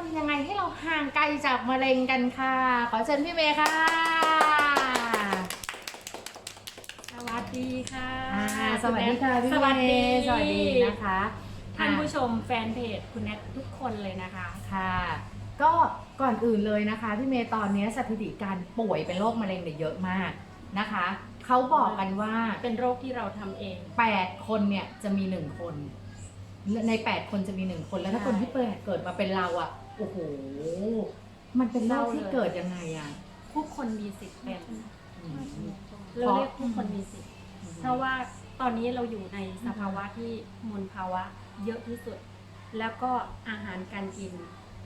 ทำยังไงให้เราห่างไกลจากมะเร็งกันค่ะ ขอเชิญพี่เมย์ค่ะ สวัสดีค่ะอ่าสวัสดีค่ะพี่สวัสเมดีย์สวัสดีนะคะ ท่านผู้ชมแฟนเพจคุณแนททุกคนเลยนะคะ ค่ะ ก็ก่อนอื่นเลยนะคะพี่เมย์ตอนนี้สถิติการป่วยเป็นโรคมะเร็งเนี่ยเยอะมากนะคะ เขาบอกกันว่า เป็นโรคที่เราทำเอง 8 คนเนี่ยจะมี 1 คน ใน 8 คนจะมี 1 คนแล้วถ้าใช่คนที่เปิดเกิดมาเป็นเราอะ่ะ โอ้โห มันเป็นโรคที่เศร้าเลยเกิดยังไงอะ่ะ ผู้คนมีสิทธิ์เป็นอืมเราเรียกผู้คนมีสิทธิ์ เพราะว่าตอนนี้เราอยู่ในสภาวะที่มลภาวะเยอะที่สุด แล้วก็อาหารการกิน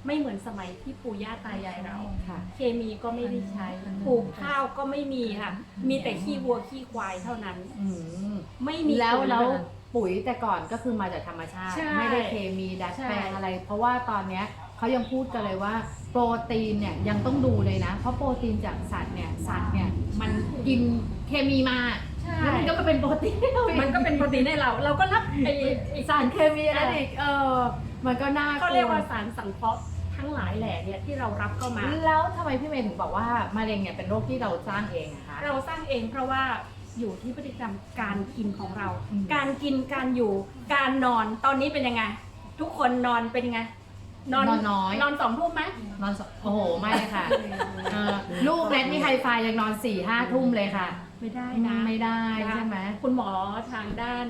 ไม่เหมือนสมัยที่ปู่ย่าตายายเราค่ะเคมีก็ไม่ได้ใช้ ปลูกข้าวก็ไม่มีค่ะ มีแต่ขี้วัวขี้ควายเท่านั้นอืมไม่มีแล้วปุ๋ยแล้วเยปุ๋ยแต่ก่อนก็คือมาจากธรรมชาติใช่ไม่ได้เคมีดัดใช่แปลงอะไร เพราะว่าตอนเนี้ย เขายังพูดกันเลยว่าโปรตีนเนี่ยยังต้องดูเลยนะ เพราะโปรตีนจากสัตว์เนี่ยสัตว์เนี่ยมันกินเคมีมาใช่ แล้วมันก็มาเป็นโปรตีนให้เราอีกมันก็เป็นโปรตีนให้เรา เราก็รับไอ้ไอ้สารเคมีอะไรอีกเออมันก็น่ากลัวเขาเรียกว่าสารสังเคราะห์ทั้งหลายแหล่เนี่ยที่เรารับเข้ามา แล้วทำไมพี่เมย์ถึงบอกว่ามะเร็งเนี่ยเป็นโรคที่เราสร้างเองอะคะ เราสร้างเองเพราะว่าอยู่ที่พฤติกรรมการกินของเรา อืม การกินการอยู่การนอนตอนนี้เป็นยังไง ทุกคนนอนเป็นยังไง นอนน้อย นอนสองทุ่มไหมนอนสโอ้โห ไม่ค่ะเออลูกแนทนี่ไฮไฟยังนอนสี่ห้าทุ่มเลยค่ะ ไม่ได้นะไม่ได้นะคะใช่ไหม คุณหมอทางด้าน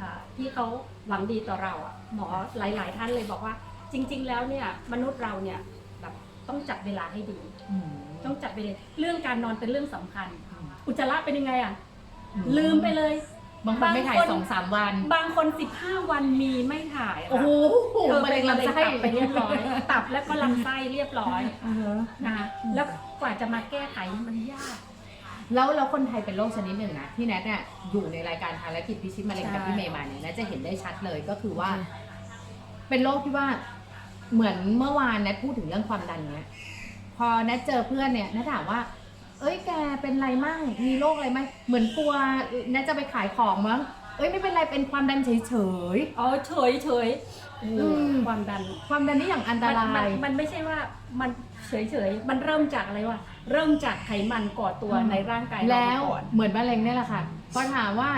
อ่าที่เขาหวังดีต่อเราอะหมอหลาย ๆ ท่านเลยบอกว่า จริง ๆ แล้วเนี่ยมนุษย์เราเนี่ยแบบต้องจัดเวลาให้ดีอืมต้องจัดเวลาเรื่องการนอนเป็นเรื่องสำคัญ อุจจาระเป็นยังไงอะอืมลืมไปเลย บางคนไม่ถ่ายบางคน สองสามวัน บางคน 15 วันมีไม่ถ่ายะโอ้โหเธอมะเป็เร็นงมะเร็งลำไส้ตับไปเรียบร้อยตับแล้วก็ลำไส้เรียบร้อยอ่าฮะนะคะแล้วกว่าจะมาแก้ไขมันยาก แล้วแล้วคนไทยเป็นโรคชนิดหนึ่งนะที่แนทเนี่ยอยู่ในรายการภารกิจพิชิตมะเร็งกับใช่ พี่เมย์มาเนี่ยแนทจะเห็นได้ชัดเลยก็คือว่า เป็นโรคที่ว่าเหมือนเมื่อวานแนทพูดถึงเรื่องความดันเนี้ย พอแนทเจอเพื่อนเนี่ยแนทถามว่า เอ้ยแกเป็นไรมั่งมีโรคอะไรไหมเหมือนกลัวแนทจะไปขายของมั้งเอ้ยไม่เป็นไรเป็นความดันเฉย อ๋อเฉยเฉยอืม ความดันๆความดันนี่อย่างอันตมันรามันยมันไม่ใช่ว่ามันเฉยเฉยๆมันเริ่มจากอะไรวะเริ่มจากไขมันก่อตัวอืม ในร่างกายเราแล้วก่อนเหมือนมะเร็งเนี่ยแหละค่ะพอถามว่า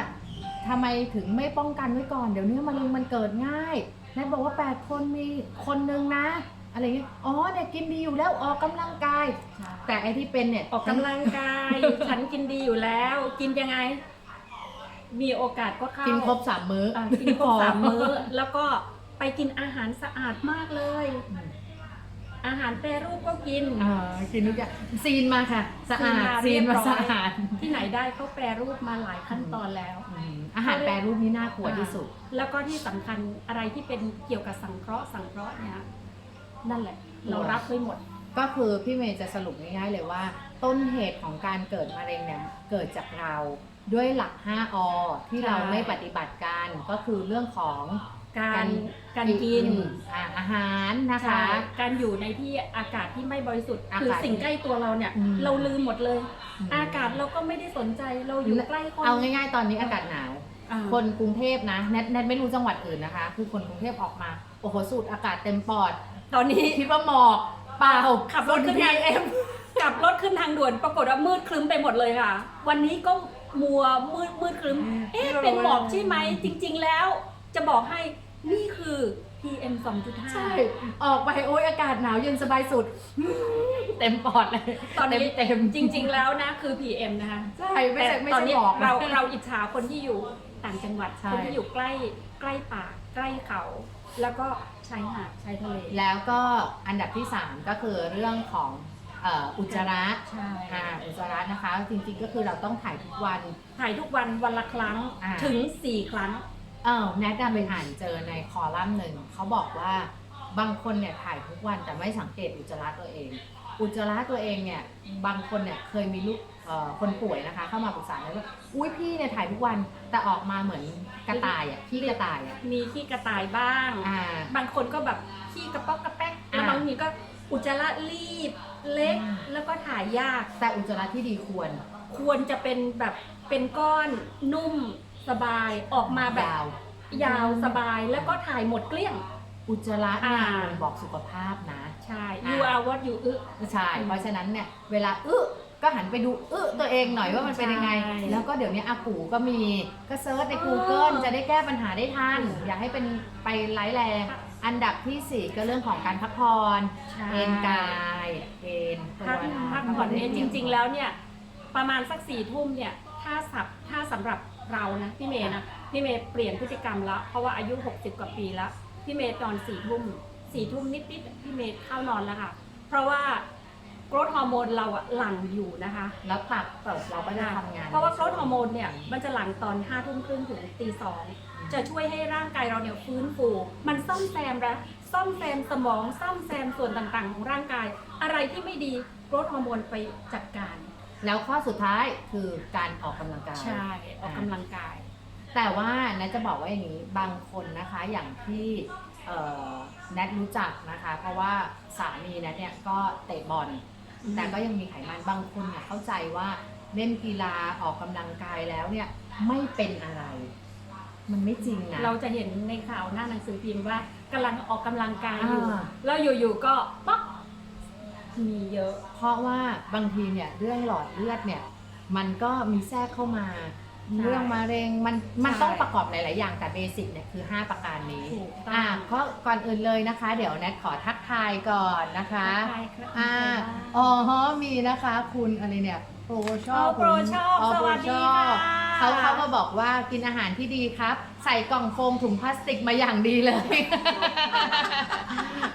ทำไมถึงไม่ป้องกันไว้ก่อน เดี๋ยวนี้มะเร็งมันเกิดง่ายแนทบอกว่า 8 คนมีคนนึงนะ อะไรเงี้ยอ๋อเนี่ยกินดีอยู่แล้วออกกำลังกาย แต่ไอที่เป็นเนี่ยออกกำลังกาย ฉันกินดีอยู่แล้ว กินยังไง มีโอกาสก็เข้ากินครบสามมื้ออะกินครบสามมื้อ แล้วก็ไปกินอาหารสะอาดมากเลย อาหารแปรรูปก็กิน อ่ากินทุกอย่างซีนมาค่ะ สะอาดซีซีนนมามาเรียบร้อย สะอาดที่ไหนได้เขาแปรรูปมาหลายขั้นตอนแล้ว อืมอาหารแปรรูปนี่น่ากลัวที่สุด แล้วก็ที่สำคัญอะไรที่เป็นเกี่ยวกับสังเคราะห์สังเคราะห์เนี่ย นั่นแหละ เรารับไว้หมด ก็คือพี่เมย์จะสรุปง่ายๆเลยว่า ต้นเหตุของการเกิดมะเร็งเนี่ยเกิดจากเราด้วยหลัก 5 อ ที่เราใช่ไม่ปฏิบัติกันก็คือเรื่องของการการกินอ่าอาหารนะคะใช่การอยู่ในที่อากาศที่ไม่บริสุทธิ์อากาศคือสิ่งใกล้ตัวเราเนี่ยอืมเราลืมหมดเลยอืมอากาศเราก็ไม่ได้สนใจเราอยู่ใกล้คนเอาง่าย ๆ ตอนนี้อากาศหนาวอ่าคนกรุงเทพนะแนทแนทไม่รู้จังหวัดอื่นนะคะ คือคนกรุงเทพออกมาโอ้โหสูดอากาศเต็มปอด ตอนนี้คิดว่าหมอกเปล่าขับรถขึ้นทางเอ็มขับรถขึ้นทางด่วนปรากฏว่ามืดครึ้มไปหมดเลยค่ะ วันนี้ก็มัวมืดมืดครึ้ม เอ๊ะเป็นหมอกใช่ไหมจริง ๆ แล้วจะบอกให้นี่คือ PM 2.5 ใช่ ออกไปโอ้ยอากาศหนาวเย็นสบายสุด เต็มปอดเลย ตอนนี้เต็มๆจริง ๆ แล้วนะคือ PM นะคะ ใช่ ไม่ใช่แต่ไม่ตอนใช่นี้หมอกนะเราเราอิจฉาคนที่อยู่ต่างจังหวัดใช่คนที่อยู่ใกล้ใกล้ป่าใกล้เขา แล้วก็ ชายหาดชายทะเลแล้วก็อันดับที่ 3 ก็คือเรื่องของเอ่ออุจจาระใช่อ่าอุจจาระนะคะ จริงๆก็คือเราต้องถ่ายทุกวัน ถ่ายทุกวันวันละครั้งอ่า ถึง 4 ครั้ง เออแนทไปอ่านเจอในคอลัมน์หนึ่งเขาบอกว่าบางคนเนี่ยถ่ายทุกวันแต่ไม่สังเกตอุจจาระตัวเอง อุจจาระตัวเองเนี่ยบางคนเนี่ยเคยมีลูกเอ่อคนป่วยนะคะเข้ามาปรึกษาเลยว่าอุ้ยพี่เนี่ยถ่ายทุกวันแต่ออกมาเหมือนกระต่ายอะขี้กระต่ายอะมีขี้กระต่ายบ้างอ่าบางคนก็แบบขี้กระป๊อกกระแป๊กแล้วอ่าบางทีก็อุจจาระรีบเล็กอืมแล้วก็ถ่ายยากแต่อุจจาระที่ดีควร ควรจะเป็นแบบเป็นก้อนนุ่มสบายออกมาแบบยาวยาวสบายแล้วก็ถ่ายหมดเกลี้ยง อุจจาระเนี่ยอ่าบ่งบอกสุขภาพนะ ใช่อ่า you are what you อึ ใช่เพราะฉะนั้นเนี่ยเวลาอึก็หันไปดูอึตัวเองหน่อยว่ามันเป็นยังไง ใช่แล้วก็เดี๋ยวนี้อากูก็มีก็เซิร์ชใน Google จะได้แก้ปัญหาได้ทัน อย่าให้เป็นไปไร้แรง อันดับที่สี่ก็เรื่องของการพักผ่อนใช่ เอนกายเอนตัวพักนะพักผ่อนเนี่ยจริง ๆ แล้วเนี่ยประมาณสักสี่ทุ่มเนี่ยถ้าสับถ้าสำหรับเรานะพี่เมย์นะพี่เมย์เปลี่ยนพฤติกรรมแล้วเพราะว่าอายุ 60 กว่าปีแล้วพี่เมย์ตอนสี่ทุ่ม สี่ทุ่มนิดๆพี่เมย์เข้านอนแล้วค่ะ เพราะว่าโกรทฮอร์โมนเราอะหลั่งอยู่นะคะ แล้วตับเติบเราก็จะทำงานเพราะว่าโกรทฮอร์โมนเนี่ยมันจะหลั่งตอนห้าทุ่มครึ่งถึงตีสองจะช่วยให้ร่างกายเราเนี่ยฟื้นฟู มันซ่อมแซมนะซ่อมแซมสมองซ่อมแซมส่วนต่างๆ ของร่างกาย อะไรที่ไม่ดีโกรทฮอร์โมนไปจัดการ แล้วข้อสุดท้ายคือการออกกำลังกายใช่ออกกำลังกาย แต่ว่านะจะบอกว่าอย่างนี้บางคนนะคะอย่างที่เอ่อ แนทรู้จักนะคะ เพราะว่าสามีแนทเนี่ยก็เตะบอลแต่ก็ยังมีไขมันบางคนเนี่ยเข้าใจว่าเล่นกีฬาออกกำลังกายแล้วเนี่ยไม่เป็นอะไร มันไม่จริงนะเราจะเห็นในข่าวหน้าหนังสือพิมพ์ว่ากำลังออกกำลังกายอยู่อ่าแล้วอยู่ๆก็ป๊อกมีเยอะ เพราะว่าบางทีเนี่ยเรื่องหลอดเลือดเนี่ย มันก็มีแทรกเข้ามาใช่ เรื่องมะเร็งมันมันใช่ต้องประกอบหลาย ๆ อย่างแต่เบสิกเนี่ยคือ 5 ประการนี้ถูกต้อง อ่าก็ก่อนอื่นเลยนะคะ เดี๋ยวแนทขอทักทายก่อนนะคะ ใช่ครับอ่าอ๋อฮะมีนะคะ คุณอะไรเนี่ยโปรชอบโปรชอบอ๋อสโปรวัสชดีอบค่ะเขาเขามาบอกว่ากินอาหารที่ดีครับ ใส่กล่องโฟมถุงพลาสติกมาอย่างดีเลย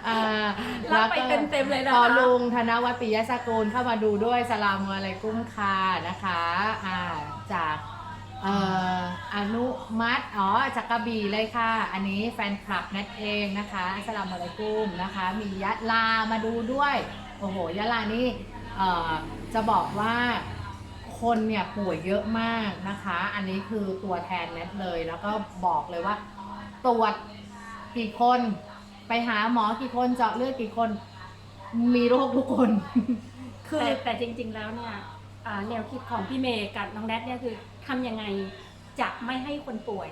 อ่ารับไปแล้วก็ เต็มๆเลยนะพอคะลุงธนวัฒน์ปิยะสกุลเข้ามาดูด้วยสลามอะไรกุ้มคานะคะอ่าจาก เอ่ออนุมัติอ๋อจากกระบี่เลยค่ะ อันนี้แฟนคลับนัดเองนะคะสลามอะไรกุ้มนะคะ มียะลามาดูด้วย โอ้โหยะลานี่เอ่อจะบอกว่าคนเนี่ยป่วยเยอะมากนะคะ อันนี้คือตัวแทนเน็ตเลย แล้วก็บอกเลยว่า ตรวจกี่คนไปหาหมอกี่คนเจาะเลือดกี่คน มีโรคทุกคน คือ แต่แต่จริงๆแล้วเนี่ยอ่าแนวคิดของพี่เมย์กับน้องแนทเนี่ยคือ ทำยังไงจะไม่ให้คนป่วย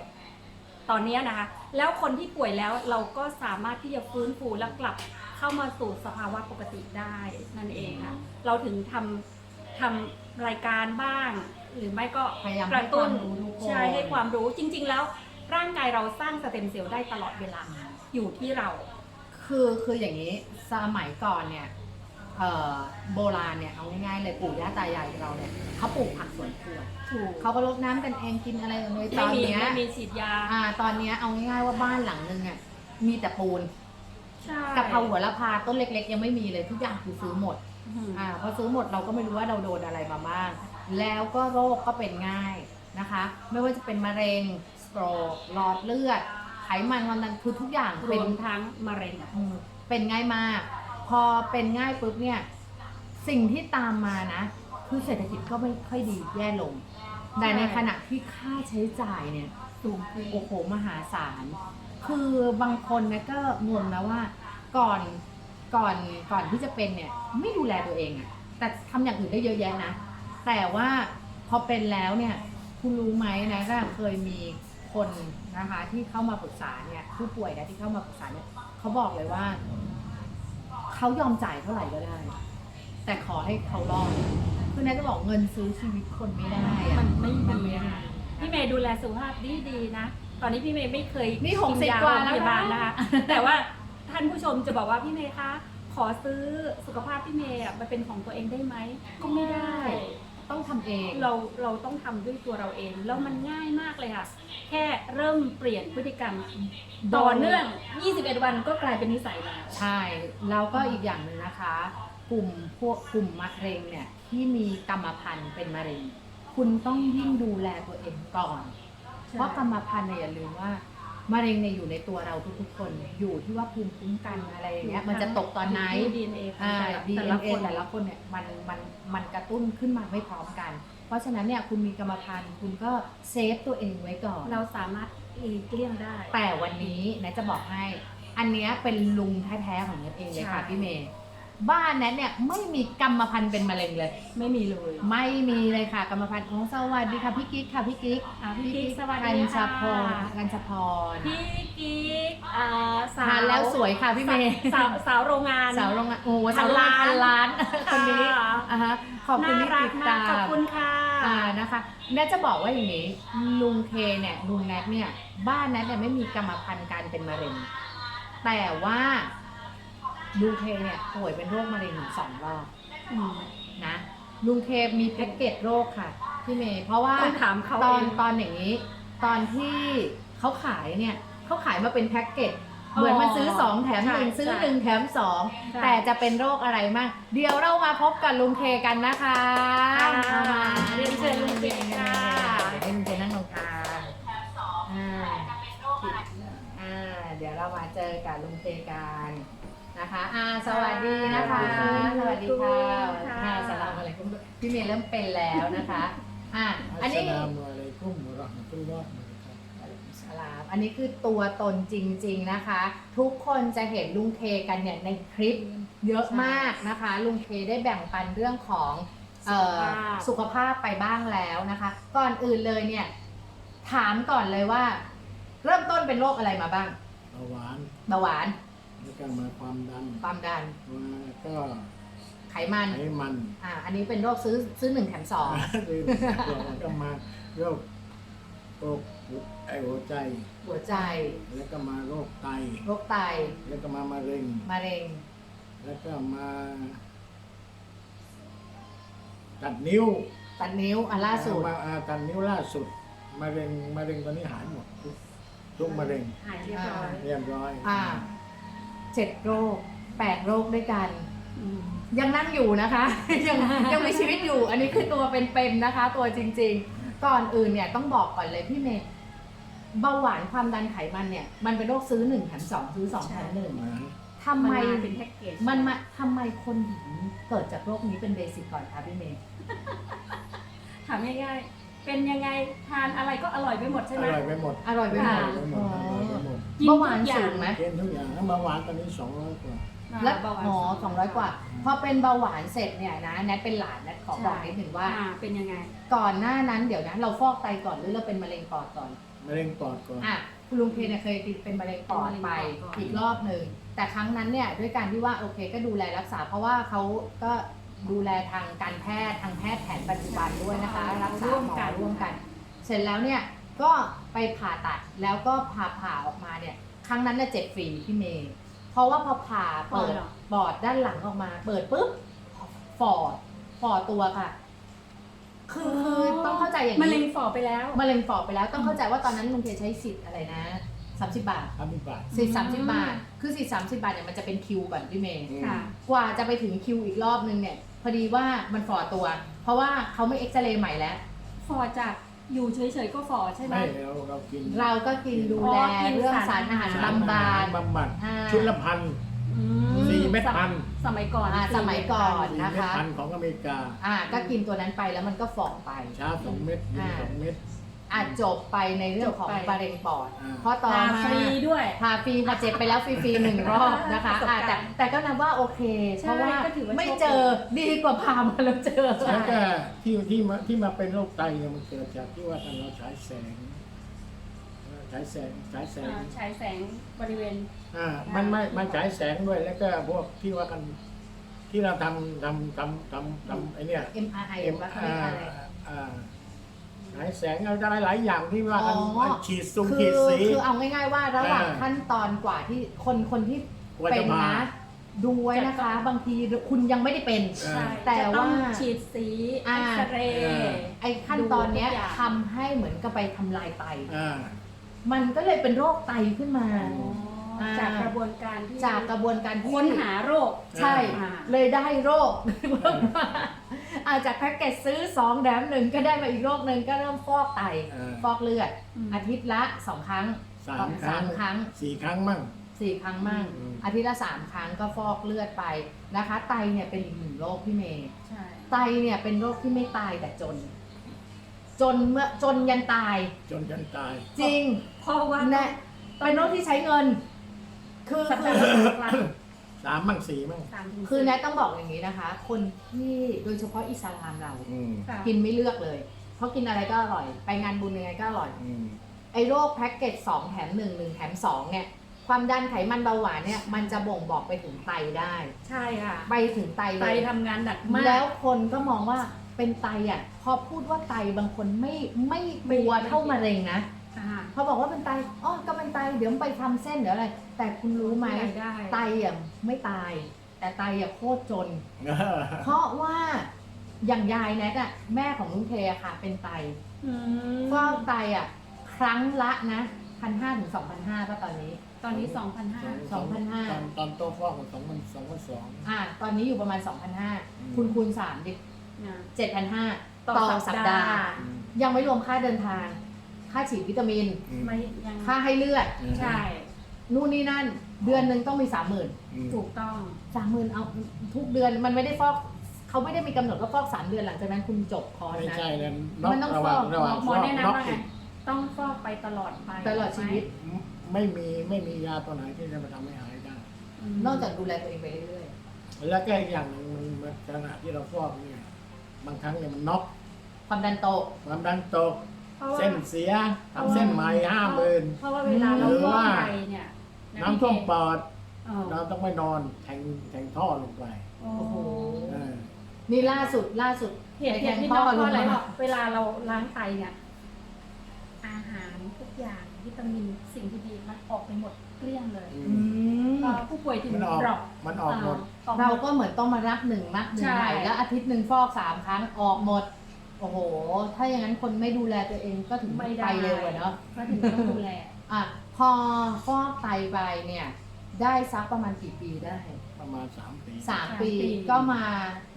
ตอนเนี้ยนะคะ แล้วคนที่ป่วยแล้วเราก็สามารถที่จะฟื้นฟูและกลับเข้ามาสู่สภาวะปกติได้นั่นเองค่ะเราถึงทำทำรายการบ้าง หรือไม่ก็พยายามกระตุ้นให้ความรู้ทุกคน ใช่ให้ความรู้จริง ๆ แล้วร่างกายเราสร้างสเต็มเซลล์ได้ตลอดเวลาอยู่ที่เรา คือคืออย่างนี้สมัยก่อนเนี่ยเอ่อ โบราณเนี่ยเอาง่ายๆเลยปู่ย่าตายายเราเนี่ยเขาปลูกผักสวนครัวถูกเขาก็รดน้ำกันเองกินอะไรกันเลยตไม่อนมีเนี้ยไม่มีฉีดยาอ่าตอนเนี้ยเอาง่ายๆว่าบ้านหลังนึงอะมีแต่ปูนใช่กะเพราหัวละพาต้นเล็ก ๆ ยังไม่มีเลยทุกอย่างคือซื้อหมดอืมอ่าพอซื้อหมดเราก็ไม่รู้ว่าเราโดนอะไรมาบ้างแล้วก็โรคก็เป็นง่ายนะคะ ไม่ว่าจะเป็นมะเร็งสโตรกหลอดเลือด ไขมันความดันคือทุกอย่างรเป็นวมทั้งมะเร็งอืมเป็นง่ายมาก พอเป็นง่ายปุ๊บเนี่ย สิ่งที่ตามมานะ คือเศรษฐกิจก็ไม่ค่อยดีแย่ลง แต่ในขณะที่ค่าใช้จ่ายเนี่ยสูงโอ้โหมหาศาล คือบางคนนี่ยก็งงนะว่าก่อนก่อนก่อนที่จะเป็นเนี่ยไม่ดูแลตัวเองอะแต่ทำอย่างอื่นได้เยอะแยะนะ แต่ว่าพอเป็นแล้วเนี่ยคุณรู้ไหมนะก็เคยมีคนนะคะที่เข้ามาปรึกษาเนี่ยผู้ป่วยนะที่เข้ามาปรึกษาเนี่ยเขาบอกเลยว่า เขายอมจ่ายเท่าไหร่ก็ได้ แต่ขอให้เขารอดคือแนทจะบอกเงินซื้อชีวิตคนไม่ได้อะมันไม่มันดีไม่ได้ พี่เมย์ดูแลสุขภาพดีดีๆนะ ตอนนี้พี่เมย์ไม่เคยนี่กิ60ยากว่าโรงแล้วพยาบาลนะนะคะ แต่ว่าท่านผู้ชมจะบอกว่าพี่เมย์คะ ขอซื้อสุขภาพพี่เมย์อะมาเป็นของตัวเองได้ไหมก็ไม่ได้ ต้องทำเอง เราเราต้องทำด้วยตัวเราเอง แล้วมันง่ายมากเลยค่ะ แค่เริ่มเปลี่ยนพฤติกรรมต่อเนื่อง 21 วันก็กลายเป็นนิสัยแล้ว ใช่ แล้วก็อีกอย่างหนึ่งนะคะ กลุ่มพวกกลุ่มมะเร็งเนี่ยที่มีกรรมพันธุ์เป็นมะเร็ง คุณต้องยิ่งดูแลตัวเองก่อน เพราะกรรมพันธุ์เนี่ยอย่าลืมว่า มะเร็งเนี่ยอยู่ในตัวเราทุกๆคน อยู่ที่ว่าภูมิคุ้มกันอะไรอย่างเงี้ย มันจะตกตอนไหนดีเอ็นเออ่าแต่ละค DNA นแต่ละคนเนี่ยมันมันมันกระตุ้นขึ้นมาไม่พร้อมกัน เพราะฉะนั้นเนี่ยคุณมีกรรมพันธุ์คุณก็เซฟตัวเองไว้ก่อน เราสามารถหลีกเลี่ยงได้ แต่วันนี้นะจะบอกให้ อันเนี้ยเป็นลุงแท้ๆของเน็ตเองเลยค่ะใช่พี่เมย์ บ้านแนทเนี่ยไม่มีกรรมพันธุ์เป็นมะเร็งเลย ไม่มีเลย ไม่มีเลยค่ะ กรรมพันธุ์ของสวัสดีค่ะพี่กิ๊กค่ะพี่กิ๊กอ่าพี่กิ๊กสวัสกัดีญชค่ะพงศ์กัญชพรพี่กิ๊กอ่าสาวทานแล้วสวยค่ะพี่เมย์สาวสาวโรงงาน สาวโรงงานโอ้โหสาวโรงงานพันล้านคนนี้ค่ะ อ่าฮะขอบคุณน่าที่รัติกดมากตาขอบมคุณค่ะ อ่านะคะแนทจะบอกว่าอย่างนี้ลุงเคเนี่ยลุงแนทเนี่ยบ้านแนทเนี่ยไม่มีกรรมพันธุ์การเป็นมะเร็ง แต่ว่า ลุงเคเนี่ยป่วยเป็นโรคมะเร็งถึงสองรอบอืมนะลุงเคมีแพ็กเกจโรคค่ะพี่เมย์เพราะว่าต้องถามเขาตอนเองตอนอย่างนี้ ตอนที่เขาขายเนี่ยเขาขายมาเป็นแพ็กเกจเหมือนมันซื้อ 2 แถมหนึ่งใช่ซื้อใช่หนึ่งแถมสองใช่แต่จะเป็นโรคอะไรมั่งเดี๋ยวเรามาพบกับลุงเคกันนะคะค่ะเอามาเรียนเชิญลุงเคค่ะเดี๋ยวให้ลุงเคนั่งตรงกลางอ่าอ่าเดี๋ยวเรามาเจอกับลุงเคกั นนะคะอ่าสวัสดีนะคะ สวัสดีค่ะค่ะสลามอะไรกุ้มพี่เมย์เริ่มเป็นแล้วนะคะอะอันนี้ Assalamualaikum warahmatullahi wabarakatuh. สลามอันนี้คือตัวตนจริง ๆนะคะ ทุกคนจะเห็นลุงเคกันเนี่ยในคลิปเยอะมากนะคะ ลุงเคได้แบ่งปันเรื่องของเอ่อสุขภาพสุขภาพไปบ้างแล้วนะคะ ก่อนอื่นเลยเนี่ยถามก่อนเลยว่า เริ่มต้นเป็นโรคอะไรมาบ้างเบาหวานเบาหวาน แล้วก็มาความดันความดัน มาก็ไขมัน ไขมันอ่า อันนี้เป็นโรคซื้อซื้อหนึ่งแถมสองดื่มแล้วก็มาโรคโรคไอหัวใจ หัวใจ แล้วก็มาโรคไต โรคไต แล้วก็มามะเร็ง มะเร็ง แล้วก็มาตัดนิ้ว ตัดนิ้วอันล่าสุดมาอ่าตัดนิ้วล่าสุดมะเร็งมะเร็งตอนนี้หายหมดทุกทุกมะเร็งหายเรียบร้อยเรียบร้อยอ่า เจ็ดโรคแปดโรคด้วยกันอืมยังนั่งอยู่นะคะ ยังยังมีชีวิตอยู่ อันนี้คือตัวเป็นๆนะคะ ตัวจริง ๆ ก่อนอื่นเนี่ยต้องบอกก่อนเลยพี่เมย์เบาหวานความดันไขมันเนี่ย มันเป็นโรคซื้อหนึ่งแถมสองซื้อสองแถมหนึ่งเหมือนทำไมนมาเป็นแพ็กเกจมันมาทำไมคนหญิงเกิดจากโรคนี้เป็นเบสิกก่อนคะพี่เมย์ถามง่ายๆเป็นยังไงทานอะไรก็อร่อยไปหมดใช่อไหมร่อยไปหมดอร่อยไปหมอดร่อยไปหมอ๋ดออร่อยไปหมด กินเบาหวานทุกอย่าสูง งไหมเกณฑ์ทุกอย่างถ้าเบาหวานตอนนี้สองร้อยกว่าและเบาหวาน อ๋อสูสองร้อยกว่า พอเป็นเบาหวานเสร็จเนี่ยนะแนทเป็นหลานแนทขอบอกนิดหนึ่งว่า อ่าเป็นยังไง ก่อนหน้านั้นเดี๋ยวนะเราฟอกไตก่อนหรือเราเป็นมะเร็งปอดก่อน มะเร็งปอดก่อน อะคุณลุงเพเนี่ยเคยติดเป็นมะเร็งปอดไปเป็นมะเร็งปอดก่อน อีกรอบหนึ่งแต่ครั้งนั้นเนี่ยด้วยการที่ว่าโอเคก็ดูแลรักษา เพราะว่าเขาก็ดูแลทางการแพทย์ทางแพทย์แผนปัจจุบันด้วยนะคะ รักษาหมอร่วมกัน เสร็จแล้วเนี่ย ก็ไปผ่าตัดแล้วก็ผ่าผ่าออกมาเนี่ย ครั้งนั้นเนี่ยเจ็บฟรีพี่เมย์เพราะว่าพอผ่าเปิดปอดด้านหลังออกมา เปิดปุ๊บฝ่อฝ่อตัวค่ะ คือคือต้องเข้าใจอย่างมะนี้เร็งฝ่อไปแล้วมะเร็งปอดไปแล้วต้องเข้าใจว่าตอนนั้นลุงเคใช้สิทธิ์อะไรนะสามสิบบาททำอีกบาทสิทธิ์สามสิอืบมบาท คือสิทธิ์สามสิบาทเนี่ยมันจะเป็นคิวก่อนพี่เมย์ค่ะกว่าจะไปถึงคิวอีกรอบนึงเนี่ย พอดีว่ามันฝ่อตัว เพราะว่าเขาไม่เอ็กซเรย์ใหม่แล้วฝ่อจาก อยู่เฉยๆก็ฝ่อใช่ไหม ไม่เราเรากินเราก็กินดูแลอ๋อกิน เรื่องสาสารรอาหารอาหารบำบัด บำบัดอ่า ชุดละพัน อืสี่เม็ดพัน สมัยก่อนอ่าสมัยก่อนสี่นะเม็ดคะ พันของอเมริกาอ่าก็กินตัวนั้นไปแล้วมันก็ฝ่อไป เช้าสองเม็ดเย็นอ่า สองเม็ด อาจจบไปในเรื่องของมะเร็งปอดอ่าเพราะต่อตามา ฟรีด้วย พาฟรีพาเจ็บไปแล้วฟรีๆหนึ่งรอบนะคะประสบอ่าการณ์แต่แต่ก็นับว่าโอเค ใช่เพราะว่าก็ถือว่าไม่โชคดีเจอดีกว่าพามาแล้วเจอใช่แล้วก็ที่ที่มาที่มาเป็นโรคไตเนี่ยมันเกิดจากที่ว่าตอนเราฉายแสงฉายแสงฉายแสงอ่าฉายแสงบริเวณ อ่ามันไม่มันฉายแสงด้วยแล้วก็พวกที่ว่ากันที่เราทำทำทำทำทำไอเนี่ย MRI เอ็มว่าเขาอ่าเรียกอะไร อ่า ฉายแสงอะไรหลายๆอย่างที่ว่ากันอ๋อฉีดซุ่มคืฉีอดสี คือเอาง่ายๆว่าระหว่างอ่าขั้นตอนกว่าที่คนคนที่กว่าเป็จะนมานะ ดูไว้นะคะ บางทีคุณยังไม่ได้เป็นอ่าใช่แต่จะต้องว่าฉีดสีอ่า เอ็กซเรเออย์ ไอ้ขั้นตอนเนี้ยดูทุกอย่าง ทำให้เหมือนกับไปทำลายไต อ่า มันก็เลยเป็นโรคไตขึ้นมา อ๋ออ่าจากกระบวนการที่จากกระบวนการที่ค้นหาโรค ใช่ อ่า เลยได้โรค อาจากแพ็กเกจซื้อ2แถมหนึ่งก็ได้มาอีกโรคหนึ่งก็เริ่มฟอกไตเออ ฟอกเลือด อืม อาทิตย์ละสองครั้งสามครั้งสามครั้งสี่ครั้งมั่ง สี่ครั้งมั่ง อืม อาทิตย์ละสามครั้งก็ฟอกเลือดไปนะคะ ไตเนี่ยเป็นอีกหนึ่งโรคพี่เมย์ ใช่ ไตเนี่ยเป็นโรคที่ไม่ตายแต่จน จนเมื่อจนยันตาย จนฉันตาย จริงเพราะว่าแน่เป็นโรคที่ใช้เงิน คือสัปคืดาอห์ละสองครั้งใสามมั่งสี่มั่งสามถึงคือสี่แนทต้องบอกอย่างนี้นะคะ คนที่โดยเฉพาะอิสลามเรา อืมค่ะกินไม่เลือกเลย เพราะกินอะไรก็อร่อย ไปงานบุญยังไงก็อร่อย อืมไอ้โรคแพ็กเกจสองแถมหนึ่งหนึ่งแถมสองเนี่ย ความดันไขมันเบาหวานเนี่ย มันจะบ่งบอกไปถึงไตได้ ใช่ค่ะไปถึงไตไตเลยทำงานหนักมากแล้วคนก็มองว่าเป็นไตอะ พอพูดว่าไตบางคนไม่ไม่กลัวเท่ามะเร็งนะอ่า พอบอกว่าเป็นไตอ๋อก็เป็นไตเดี๋ยวมันไปทำเส้นเดี๋ยวอะไร แต่คุณรู้ไหมที่นได้ไตอะไม่ตาย แต่ไตอะโคตรจน เพราะว่าอย่างยายแนทอะแม่ของลุงเทอะค่ะ เป็นไตอืมฟอกไตอะครั้งละนะพันห้าถึงสองพันห้าก็ตอนนี้ ตอนนี้สองพันห้าสองพันห้าตอนตอนโตฟอกมันสองพันสองพันสองอ่า ตอนนี้อยู่ประมาณ2,500อืมคุณคูณสามดิ7,500ต่อสัปดาห์ ยังไม่รวมค่าเดินทาง ค่าฉีดวิตามินไม่ยังค่าให้เลือดใช่ นู่นนี่นั่น เดือนหนึ่งต้องมีสามหมื่นถูกต้อง สามหมื่นเอาทุกเดือนมันไม่ได้ฟอกเขาไม่ได้มีกำหนดว่าฟอกสามเดือนหลังจากนั้นคุณจบคอร์สไม่นะ ใช่เลยมันต้องระหว่างฟอก ระหว่างหมอแนะน็อกนำว่าไงอีกต้องฟอกไปตลอดไปตลอดชีวิต ไม่มีไม่มียาตัวไหนที่จะมาทำให้หายได้ มนอกจากดูแลตัวเองไปเรื่อยแล้วก็อีกอย่างหนึ่งมันมันขณะที่เราฟอกเนี่ยบางครั้งเนี่ยมันน็อกๆ ความดันโตกความดันตกเพราะว่าเส้นเสียทำเส้นใหม่ห้าหมื่น เพราะว่าเวลาเราหรือฟอกว่าไตเนี่ยน้ำท่วมปอด เออเราต้องไปนอนแทงแทงท่อลงไปโอ้โอ้โหเออนี่ล่าสุดล่าสุดเหตุไปเหแทตุงที่พ่น้อองเพลราะงอะไรมาบอกเวลาเราล้างไตเนี่ยอาหารทุกอย่างวิตามินสิ่งที่ดีมันออกไปหมดเกลี้ยงเลยอือืมมเอ่อผู้ป่วยถึงมันออกดรอปมันออกหมด ออกหมเราด ก็เหมือนต้องมารับหนึ่งมัดหนึ่งใช่ไหนแล้วอาทิตย์หนึ่งฟอกสามครั้งออกหมดโอ้โห ถ้าอย่างนั้นคนไม่ดูแลตัวเองก็ถึงไม่ไปได้เร็วอะเนาะก็ถึงต้องดูแล อะพอฟอกไตไปเนี่ย ได้สักประมาณกี่ปีได้ประมาณสามปี สามสามปีปี ก็มา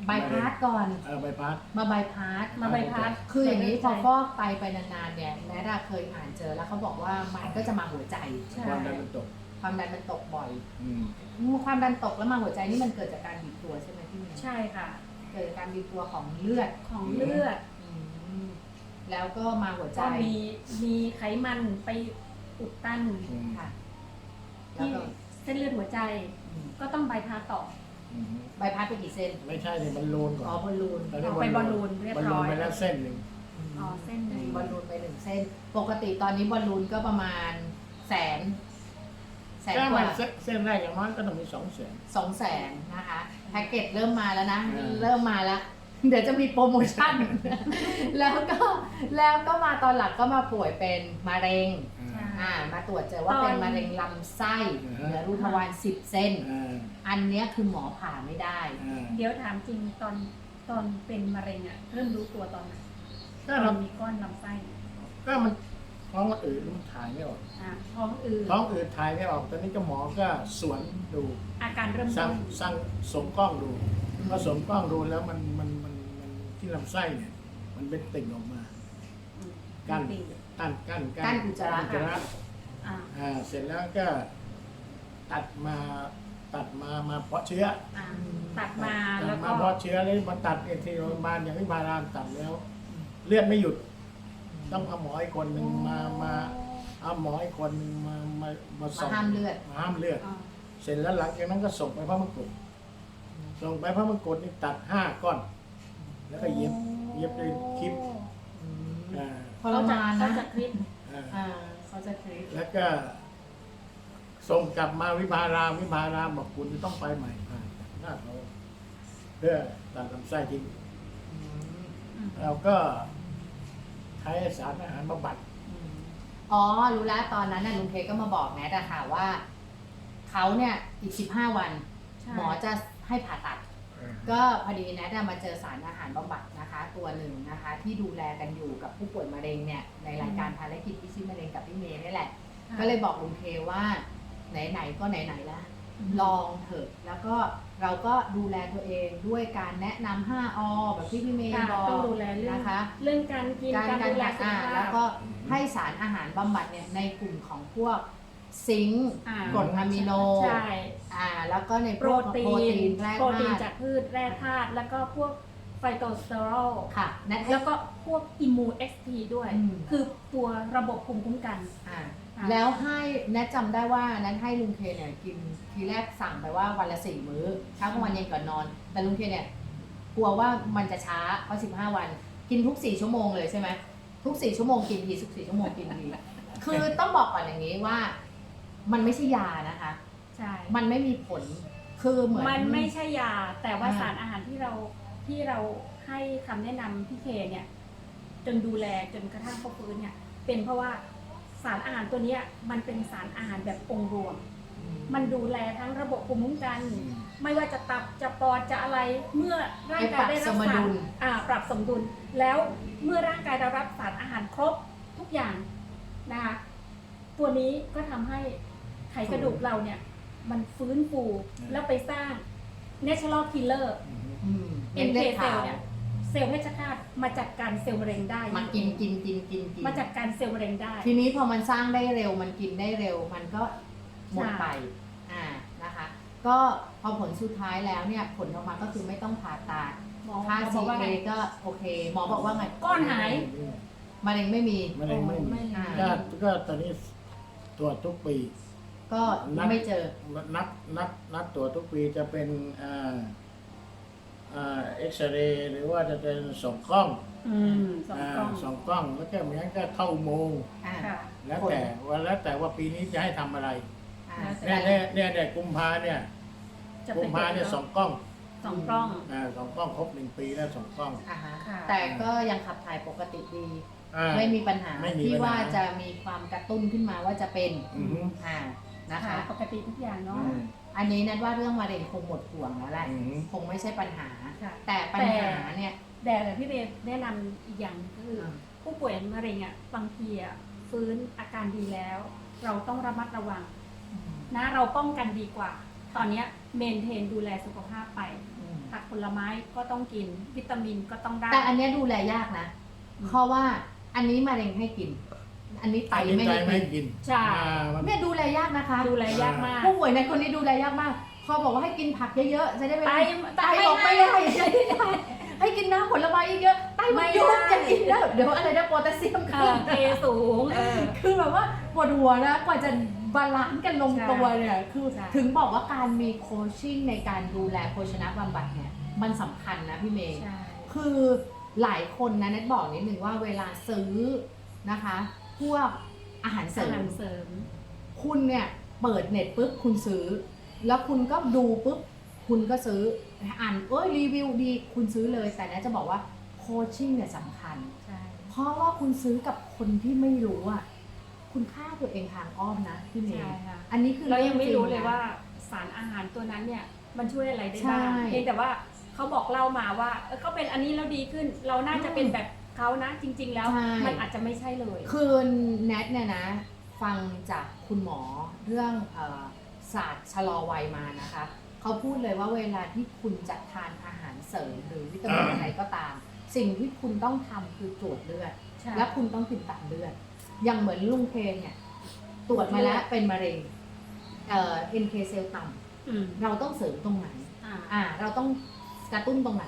บายพาสก่อน เออใบพัด มาบายพาส มาใบพัดคืออย่างนี้พอฟอกไตไปนานๆเนี่ยแนทอะเคยอ่านเจอแล้วเขาบอกว่ามันก็จะมาหัวใจ ใช่ ความดันมันตก ความดันมันตกบ่อย อืม ความดันตกแล้วมาหัวใจนี่มันเกิดจากการบีบตัวใช่ไหมพี่เมย์ใช่ค่ะ เกิดจากการบีบตัวของเลือดของเลือดอืม แล้วก็มาหัวใจก็มีมีไขมันไปอุดตันอืมค่ะแล้วที่ก็เส้นเลือดหัวใจอืมก็ต้องบายพาสต่ออืมใบพัดไปกี่เส้น ไม่ใช่เลยมันลูนก่อ๋ออนบอลลูนตนนี้เอาไปบอลลูนเรียบร้อยบอลลูนไปแล้วเส้นหนึ่งอ๋อเส้นหนึ่งบอลลูนไปหนึ่งเส้น ปกติตอนนี้บอลลูนก็ประมาณแสนแสนแค่กมัว่านเส้นเส้นแรกอย่างน้อยก็ต้องมีสองแสนสองแสนนะคะแพ็กเกจเริ่มมาแล้วนะอืมเริ่มมาแล้ว เดี๋ยวจะมีโปรโมชั่น แล้วก็แล้วก็มาตอนหลังก็มาป่วยเป็นมะเร็งใช่อ่า มาตรวจเจอว่าเป็นมะเร็งลำไส้เหนือรูทวารสิบเส้นอ่าอันเนี้ยคือหมอผ่าไม่ได้อ่าเดี๋ยวถามจริงตอนตอนเป็นมะเร็งอะเริ่มรู้ตัวตอนไหนก็ตอเรานมีก้อนลำไส้ก็มันท้องอืดมันถ่ายไม่ออกอะท้องอืดท้องอืดถ่ายไม่ออก ตอนนี้ก็หมอก็สวนดูอาการเริ่มสั่ต้งนสั่งสมกล้องดูพอสมกล้องดูแล้วมันมันมันมัน ที่ลำไส้เนี่ย มันเป็นติ่งออกมาอืมกั้นจริงกั้นกั้นกั้นอุจจาระอุจจาระอ่าอ่าเสร็จแล้วก็ตัดมาตัดมามาเพาะเชื้ออ่าตัดมาตัแล้ดวมาก็เพาะเชื้อเลยมาตัดเอทีโรงพยาบาลอย่างที่พารามตัดแล้ว เลือดไม่หยุด ต้องเอาหมออีกคนหนึ่งมามาเอาหมออีกคนหนึ่งมามามาส่มางห้ามเลือดมาห้ามเลือด อ่าเสร็จแล้วหลังจากนั้นก็ส่งไปพระมงกุฎส่งไปพระมงกุฎนี่ตัดห้าก้อน แล้วก็เย็บเย็บด้วยคลิปอ่าทรมานเขานะจะคลิปอ่าอ่าเขาจะคลิปแล้วก็ส่งกลับมาวิภารามวิภารามบอกคุณจะต้องไปใหม่ผ่าหน้าเขาเพื่อตัดลำไส้ทิ้งอืมเราก็ใช้สารอาหารบำบัด อ๋อ รู้แล้วตอนนั้นน่ะลุงเคก็มาบอกแนทอะค่ะว่า เขาเนี่ยอีกสิบห้าวันใช่หมอจะให้ผ่าตัด ก็พอดีแนทอะมาเจอสารอาหารบำบัดนะคะ ตัวหนึ่งนะคะ ที่ดูแลกันอยู่กับผู้ป่วยมะเร็งเนี่ยในรายการภารกิจพิชิตมะเร็งกับพี่เมย์นี่แหละ ก็เลยบอกลุงเคว่าไหนๆก็ไหนๆแล้วลองเถอะแล้วก็เราก็ดูแลตัวเองด้วยการแนะนำ5อแบบที่พี่เมย์ค่ะบอกต้องดูแลเรื่องนะคะ เรื่องการกินการการการดูแลการสุขอ่าภาแล้วพก็ให้สารอาหารบำบัดเนี่ยในกลุ่มของพวก ซิงค์อ่ากรดอะมิโนใช่อ่าแล้วก็ในพโปรวกตีโปรนตีนแร่โปรตีนธาตุจากพืชแร่ธาตุแล้วก็พวกไฟโตสเตอรอลค่ะแนทให้ แล้วก็พวกอิมมูเอ็กซ์ทีด้วย อืม คือตัวระบบภูมิคุ้มกัน อ่าค่ะแล้วให้แนทจำได้ว่านั้นให้ลุงเคเนี่ยกินทีแรกสั่งไปว่าวันละสี่มื้อเช้ากลางวันเย็นก่อนนอน แต่ลุงเคเนี่ยกลัวว่ามันจะช้าเพราะสิบห้าวัน กินทุกสี่ชั่วโมงเลยใช่ไหมทุกสี่ชั่วโมงกินทีทุกสี่ชั่วโมงกินทีคือต้องบอกก่อนอย่างนี้ว่า มันไม่ใช่ยานะคะ ใช่มันไม่มีผลคือเหมือน มันไม่ใช่ยา แต่ว่าอ่า สารอาหารที่เราที่เราให้คำแนะนำพี่เคเนี่ย จนดูแลจนกระทั่งเขาฟื้นเนี่ย เป็นเพราะว่าสารอาหารตัวเนี้ยมันเป็นสารอาหารแบบองค์รวม มันดูแลทั้งระบบภูมิคุ้มกัน ไม่ว่าจะตับจะปอดจะอะไรเมื่อร่างกายได้รับให้ปรับสมสารดุลอ่าปรับสมดุล แล้วเมื่อร่างกายเรารับสารอาหารครบทุกอย่างนะคะตัวนี้ก็ทำให้ ไขกระดูกเราเนี่ย มันฟื้นฟูแล้วไปสร้าง natural killer อืม NK เม็ดเซลล์เนี่ยเซลล์เพชฌฆาตมาจัดการเซลล์มะเร็งได้มันกินกินกินกินกินมาจัดการเซลล์มะเร็งได้ ทีนี้พอมันสร้างได้เร็ว มันกินได้เร็ว มันก็หมดไปอ่านะคะ ก็พอผลสุดท้ายแล้วเนี่ย ผลออกมาก็คือไม่ต้องผ่าตัดหมอค่าบซีอกว่าเอไงก็โอเค หมอบอกว่าไงก้อนหาย มะเร็งไม่มี มะเร็งไม่มีอ่าก็ก็ตอนนี้ตรวจทุกปี ก็นัดไม่เจอ นัดนัดนัดตรวจทุกปีจะเป็นอ่าอ่าเอ็กซเรย์หรือว่าจะเป็นสองกล้องอืมสองกล้องาสองกล้อง แล้วก็เหมือนก็เข้าอุโมงค์อ่าค่ะ แล้วแต่ว่าแล้วแต่ว่าปีนี้จะให้ทำอะไรอ่าแล้วแต่เนี่ยเนี่ยเนี่ยเนี่ยกุมภาเนี่ยจะกุเป็มนภาเนี่ยสองกล้องสองกล้อง อ่าสองกล้องครบหนึ่งปีแล้วสองกล้องอ่าฮะค่ะ แต่ก็ยังขับถ่ายปกติดี อ่า ไม่มีปัญหาไม่มีที่ปัญหาว่าจะมีความกระตุ้นขึ้นมาว่าจะเป็น อือฮึ อ่า นะค่ะคะ ปกติทุกอย่างเนาะอืมอันนี้นัดว่าเรื่องมะเร็งคงหมดห่วงแล้วแหละ อืม คงไม่ใช่ปัญหา ค่ะ แต่ปัญหาเนี่ย แต่พี่เบย์แนะนำอีกอย่างก็คืออผู้ป่วยมะเร็งอะบางทีอะฟื้นอาการดีแล้ว เราต้องระมัดระวัง นะเราป้องกันดีกว่า ตอนเนี้เมนเทนดูแลสุขภาพไป ผักผลไม้ก็ต้องกิน วิตามินก็ต้องได้ แต่อันเนี้ยดูแลยากนะอืมเพราะว่าอันนี้มะเร็งให้กิน อันนี้ไตอันนี้ไม่ใจให้ไม่กินกินใช่อ่ามันเนี่ยดูแลยากนะคะดูแลยากมากผู้ป่วยในคนนี้ดูแลยากมากพอบอกว่าให้กินผักเยอะๆจะได้ไม่ไตไตบอกไม่ได้ไม่ได้ให้กินน้ำผลไม้เยอะๆไตมันยุบไม่ได้จะกินแล้วเดี๋ยวอะไรนะโพแทสเซียมเอขึ้อนเทสูงเออ คือแบบว่าปวดหัวนะกว่าจะบาลานซ์กันลงตัวเนี่ยคือใช่ ถึงบอกว่าการมีโคชชิ่งในการดูแลโภชนะบำบัดเนี่ยมันสำคัญนะพี่เมย์ ใช่ คือหลายคนนะเน็ตบอกนิดนึงว่าเวลาซื้อนะคะ พวกอาหารเสริอามหารเสริม คุณเนี่ยเปิดเน็ตปุ๊บคุณซื้อ แล้วคุณก็ดูปุ๊บคุณก็ซื้ออ่านเอ้ยรีวิวดีคุณซื้อเลย แต่นะจะบอกว่าโคชชิ่งเนี่ยสำคัญ ใช่ เพราะว่าคุณซื้อกับคนที่ไม่รู้อะคุณฆ่าตัวเองทางอ้อมนะพี่เมใช่ย์ค่ะ อันนี้คือเรายังไม่รู้เลยองจงนะว่าสารอาหารตัวนั้นเนี่ยมันช่วยอะไรได้ใช่บ้าง เพียงแต่ว่าเขาบอกเล่ามาว่าเออเขาเป็นอันนี้แล้วดีขึ้น เราน่าจะเป็นแบบ เขานะ จริง ๆ แล้วใช่ มันอาจจะไม่ใช่เลย คือแนทเนี่ยนะ ฟังจากคุณหมอเรื่องเออศาสตร์ชะลอวัยมานะคะเขาพูดเลยว่าเวลาที่คุณจะทานอาหารเสริมหรือวิตามินอะไรก็ตาม สิ่งที่คุณต้องทำคือตรวจเลือด ใช่ และคุณต้องติดตามเลือด อย่างเหมือนลุงเคนเนี่ย ตรวจมาแล้วเป็นมะเร็งเอ่อ NK เซลล์ต่อืมำเราต้องเสริมตรงไหน อ่า อ่า เราต้องกระตุ้นตรงไหน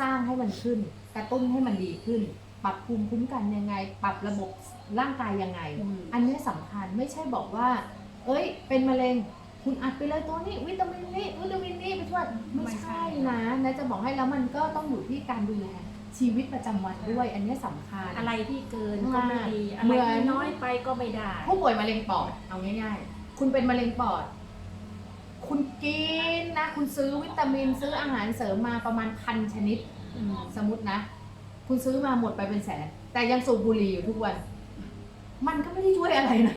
สร้างให้มันขึ้น กระตุ้นให้มันดีขึ้น ปรับภูมิคุ้มกันยังไง ปรับระบบร่างกายยังไงอืมอันนี้สำคัญไม่ใช่บอกว่า เอ้ย เป็นมะเร็งคุณอัดไปเลยตัวนี้วิตามินนี้วิตามินนี้ไปช่วยไม่ใช่นะนะจะบอกให้แล้วมันก็ต้องอยู่ที่การดูแลชีวิตประจำวันด้วย อันนี้สำคัญอะไรที่เกินก็ไม่ดีอ่าอะไรเหมือนที่น้อยไปก็ไม่ได้ ผู้ป่วยมะเร็งปอดเอาง่ายๆ คุณเป็นมะเร็งปอด คุณกินนะ คุณซื้อวิตามินซื้ออาหารเสริมมาประมาณพันชนิดอืมสมมตินะ คุณซื้อมาหมดไปเป็นแสน แต่ยังสูบบุหรี่อยู่ทุกวัน มันก็ไม่ได้ช่วยอะไรนะ